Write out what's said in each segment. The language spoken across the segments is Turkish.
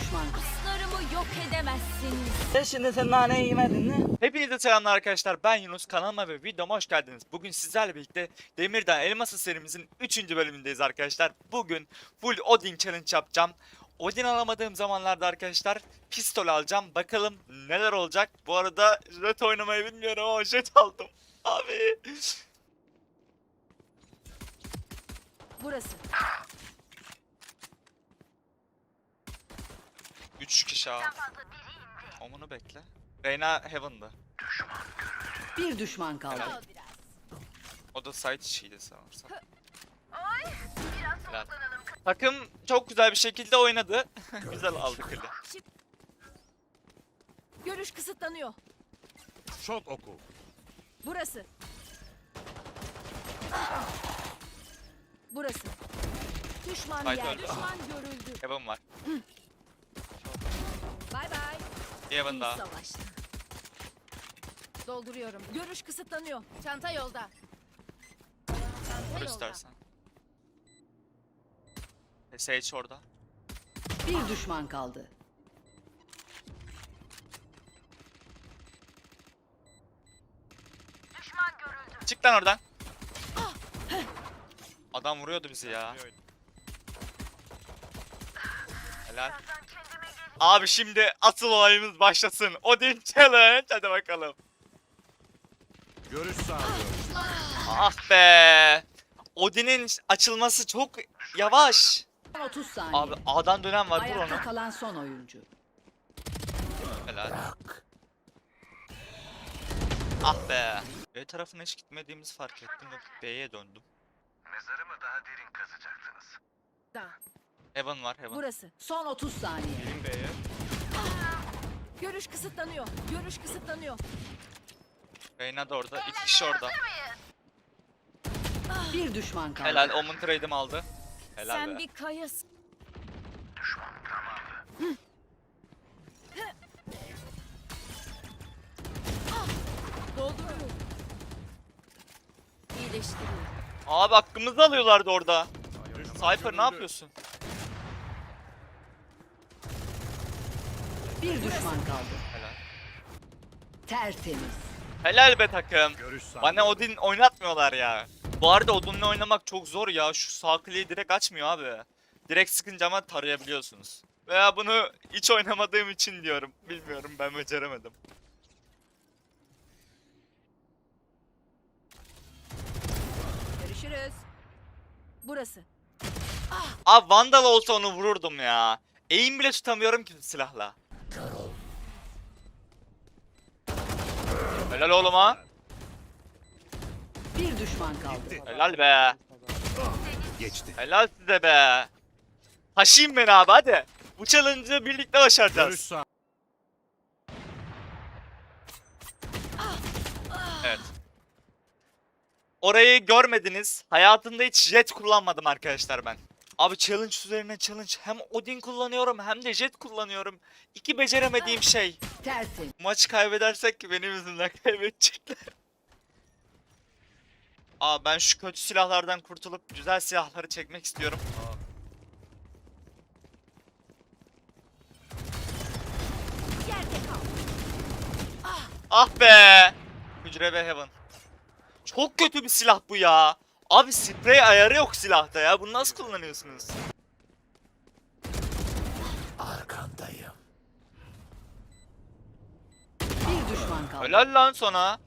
Düşman yok edemezsiniz. Sen şimdi sen naneyi yemedin mi? Hepinize selamlar arkadaşlar. Ben Yunus. Kanalıma ve videoma hoş geldiniz. Bugün sizlerle birlikte Demirden Elması serimizin 3. bölümündeyiz arkadaşlar. Bugün full Odin challenge yapacağım. Odin alamadığım zamanlarda arkadaşlar pistol alacağım. Bakalım neler olacak. Bu arada jet oynamayı bilmiyorum ama jet aldım. Abi. Burası. 3 kişi abi. Omunu bekle. Reyna Heaven'da. Bir düşman kaldı. Al biraz. O da side içiydi sanırsam. Helal. Takım çok güzel bir şekilde oynadı. güzel aldı kili. Görüş kısıtlanıyor. Şok oku. Burası. Burası. Düşman Haydi yer. öldü. Düşman görüldü. Heaven var. Daha. savaştın. Dolduruyorum. Görüş kısıtlanıyor. Çanta yolda. Çanta Vur yolda. istersen. E, Sage orada. Bir düşman kaldı. Çık lan oradan. Adam vuruyordu bizi ya. Helal. Abi şimdi asıl olayımız başlasın. Odin Challenge. Hadi bakalım. Görüş sağlıyorum. Ah be. Odin'in açılması çok yavaş. 30 saniye. Abi A'dan dönem var vur Ayakta onu. kalan son oyuncu. Helal. Ah be. B tarafına hiç gitmediğimizi fark ettim ve B'ye döndüm. Mezarımı daha derin kazacaksınız. Da. Heaven var Heaven. Burası. Son 30 saniye. Gelin B'ye. Görüş kısıtlanıyor. Görüş kısıtlanıyor. Reyna da orada. İki kişi orada. Bir düşman kaldı. Helal. Omen trade'imi aldı. Helal Sen be. bir kayasın. Dolduruyorum. İyileştiriyorum. Abi hakkımızı alıyorlardı orada. Cypher ne yapıyorsun? Bir düşman kaldı. Helal. Tertemiz. Helal be takım. Bana Odin oynatmıyorlar ya. Bu arada Odin'le oynamak çok zor ya. Şu sağ kliği direkt açmıyor abi. Direkt sıkınca ama tarayabiliyorsunuz. Veya bunu hiç oynamadığım için diyorum. Bilmiyorum ben beceremedim. Görüşürüz. Burası. Abi Vandal olsa onu vururdum ya. Aim bile tutamıyorum ki silahla. Helal oğlum ha. Bir düşman kaldı. Helal be. Geçti. Helal size be. Taşıyın beni abi hadi. Bu challenge'ı birlikte başaracağız. Evet. Orayı görmediniz. Hayatımda hiç jet kullanmadım arkadaşlar ben. Abi challenge üzerine challenge. Hem Odin kullanıyorum hem de jet kullanıyorum. İki beceremediğim şey. Tertemiz. Maçı kaybedersek ki benim yüzümden kaybedecekler. Aa ben şu kötü silahlardan kurtulup güzel silahları çekmek istiyorum. Kal. Ah be! Hücre ve Heaven. Çok kötü bir silah bu ya. Abi sprey ayarı yok silahta ya. Bunu nasıl kullanıyorsunuz? Arkandayım. Bir düşman kaldı. Helal lan sana.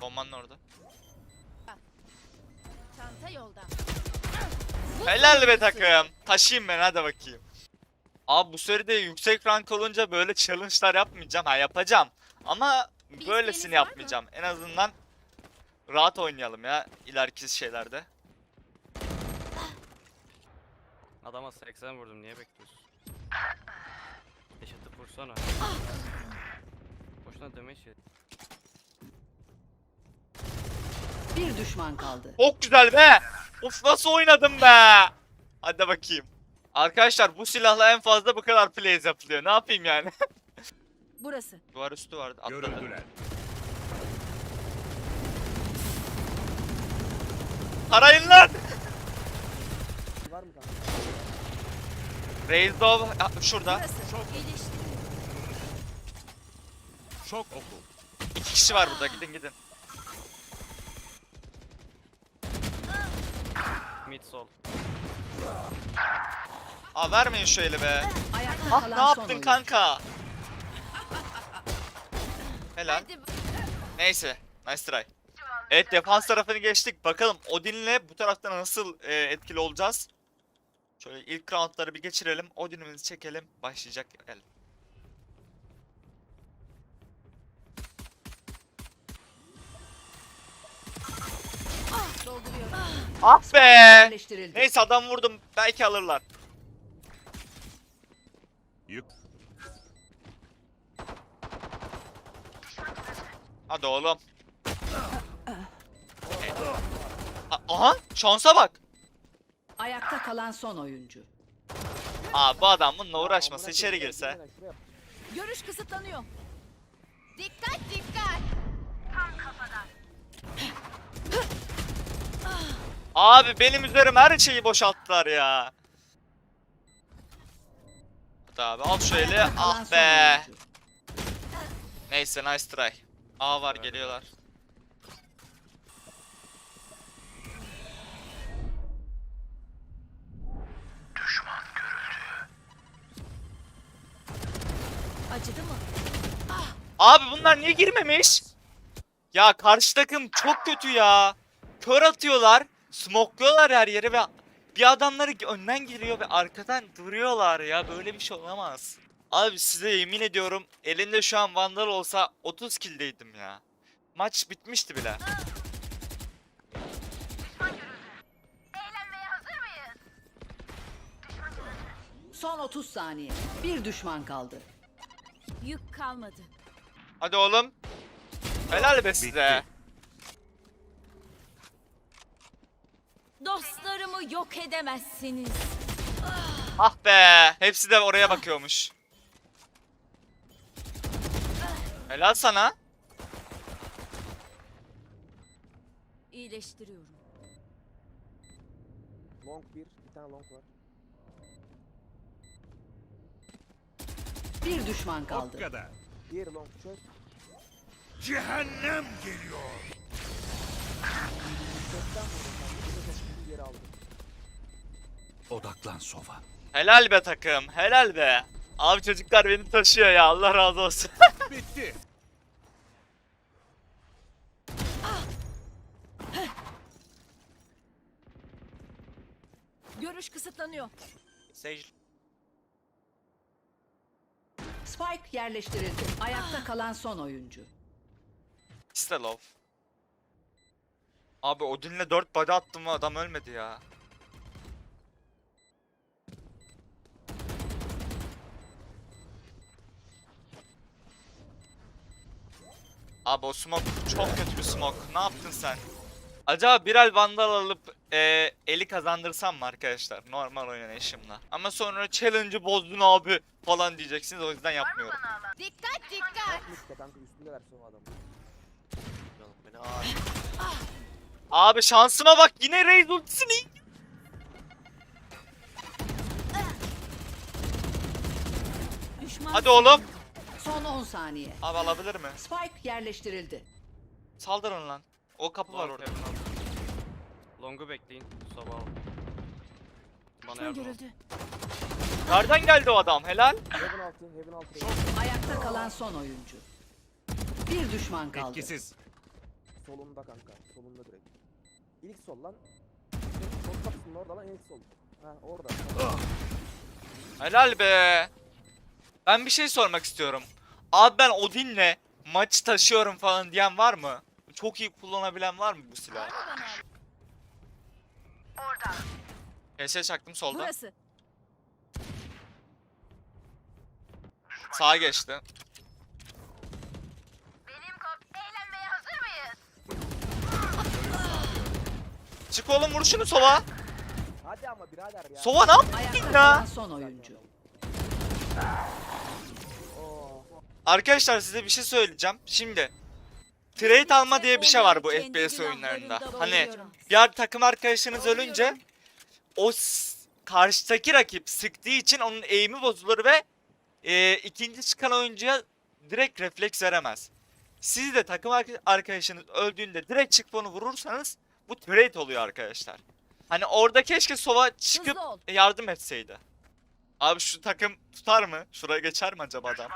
Bombanın orada. Çanta yolda. Helal be takım. Taşıyayım ben hadi bakayım. Abi bu seride yüksek rank olunca böyle challenge'lar yapmayacağım. Ha yapacağım. Ama böylesini yapmayacağım. En azından rahat oynayalım ya ileriki şeylerde. Adama 80 vurdum niye bekliyorsun? Yaşatıp vursana. Boşuna demeç yedi. Bir düşman kaldı. Çok güzel be. Of nasıl oynadım be. Hadi bakayım. Arkadaşlar bu silahla en fazla bu kadar plays yapılıyor. Ne yapayım yani? Burası. Duvar üstü vardı. Atladı. Görüldüler. Arayın lan. Raised of ha, şurada. Burası. İyileştiriyorum. Şok oku. İki kişi var burada. Gidin gidin. Mid sol. Aa vermeyin eli be. Ayakta Ah kalan ne son yaptın oyuncu. kanka? Helal. Hadi. Neyse. Nice try. Evet defans tarafını geçtik. Bakalım Odin'le bu tarafta nasıl e, etkili olacağız? Şöyle ilk roundları bir geçirelim. Odin'imizi çekelim. Başlayacak el. Dolduruyorum. Ah be! Neyse adam vurdum. Belki alırlar. Yük. Hadi oğlum. Aha şansa bak. Ayakta kalan son oyuncu. Aa bu adam bununla uğraşmasa içeri girse. Görüş kısıtlanıyor. Dikkat dikkat. Abi benim üzerim her şeyi boşalttılar ya. Hadi abi al kalan Ah be. Neyse nice try. A var geliyorlar. Acıdı mı? Abi bunlar niye girmemiş? Ya karşı takım çok kötü ya. Kör atıyorlar. Smokluyorlar her yere ve bir adamları önden giriyor ve arkadan duruyorlar ya. Böyle bir şey olamaz. Abi size yemin ediyorum elinde şu an Vandal olsa 30 killdeydim ya. Maç bitmişti bile. Son 30 saniye. Bir düşman kaldı. Yük kalmadı. Hadi oğlum. Helal be size. Dostlarımı yok edemezsiniz. Ah be. Hepsi de oraya bakıyormuş. Helal sana. İyileştiriyorum. Long bir, bir tane long var. Bir düşman O kaldı. kadar. Diğeri long çöz. Cehennem geliyor. Çözden vurdum ben. Bir de çok geri aldım. Odaklan sova. Helal be takım. Helal be. Abi çocuklar beni taşıyor ya. Allah razı olsun. Bitti. Görüş kısıtlanıyor. Sage. Spike yerleştirildi. Ayakta kalan son oyuncu. Low. Abi Odin'le 4 body attım ve adam ölmedi ya. Abi o smoke çok kötü bir smoke. Ne yaptın sen? Acaba birer vandal alıp e, eli kazandırsam mı arkadaşlar? Normal oynayışımla. Ama sonra challenge'ı bozdun abi falan diyeceksiniz o yüzden yapmıyorum. Dikkat dikkat. Kanka. Abi şansıma bak yine Raze ultisini Hadi oğlum. Son 10 saniye. Abi alabilir mi? Spike yerleştirildi. Saldırın lan. O kapı var orada. Long'u bekleyin. Sabah al. Bana yardım. görüldü. Nereden geldi o adam? Helal. Heaven altı, heaven altı. Ayakta kalan son oyuncu. Bir düşman kaldı. Etkisiz. Solunda kanka. Solunda direkt. İlk sol lan. Direkt Sol kapısının orada lan ilk sol. Ha orada. Helal be. Ben bir şey sormak istiyorum. Abi ben Odin'le maç taşıyorum falan diyen var mı? Çok iyi kullanabilen var mı bu silahı? Orada. HS çaktım solda. Burası. Sağa geçti. Çık oğlum vur şunu sova. Hadi ama birader ya. Sova ne yaptın Ayakta ya? son oyuncu. Arkadaşlar size bir şey söyleyeceğim. Şimdi trade alma diye bir şey var bu FPS oyunlarında. Hani diğer takım arkadaşınız ölünce o karşıdaki rakip sıktığı için onun eğimi bozulur ve e, ikinci çıkan oyuncuya direkt refleks veremez. Siz de takım arka- arkadaşınız öldüğünde direkt çıkıp onu vurursanız bu trade oluyor arkadaşlar. Hani orada keşke sova çıkıp yardım etseydi. Abi şu takım tutar mı? Şuraya geçer mi acaba adam?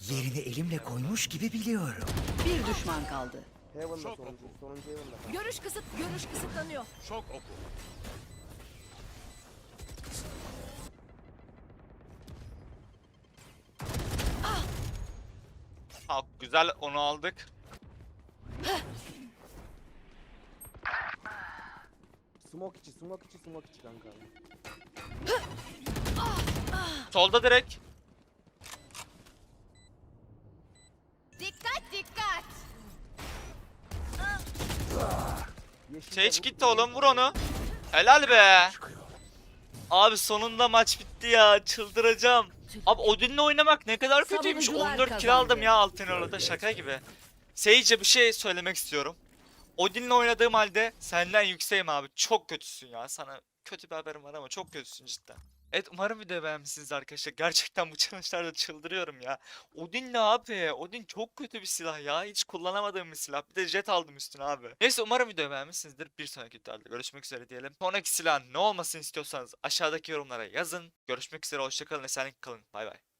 Yerini elimle koymuş gibi biliyorum. Bir düşman kaldı. Heaven'da Şok sonuncu. oku. Sonuncu Heaven'da kanka. Görüş kısıt, görüş kısıtlanıyor. Şok oku. Ha, güzel onu aldık. Smoke içi, smoke içi, smoke içi kanka. Solda direkt. Dikkat dikkat. Sage vur- gitti oğlum vur onu. Helal be. Abi sonunda maç bitti ya çıldıracağım. Abi Odin'le oynamak ne kadar kötüymüş. Savunucular 14 kill kazandı. aldım ya altın orada şaka gibi. Sage'e bir şey söylemek istiyorum. Odin'le oynadığım halde senden yükseğim abi. Çok kötüsün ya. Sana kötü bir haberim var ama çok kötüsün cidden. Evet umarım videoyu beğenmişsiniz arkadaşlar. Gerçekten bu challenge'larda çıldırıyorum ya. Odin ne abi? Odin çok kötü bir silah ya. Hiç kullanamadığım bir silah. Bir de jet aldım üstüne abi. Neyse umarım videoyu beğenmişsinizdir. Bir sonraki videoda görüşmek üzere diyelim. Sonraki silahın ne olmasını istiyorsanız aşağıdaki yorumlara yazın. Görüşmek üzere. Hoşçakalın. Esenlik kalın. Bay bay.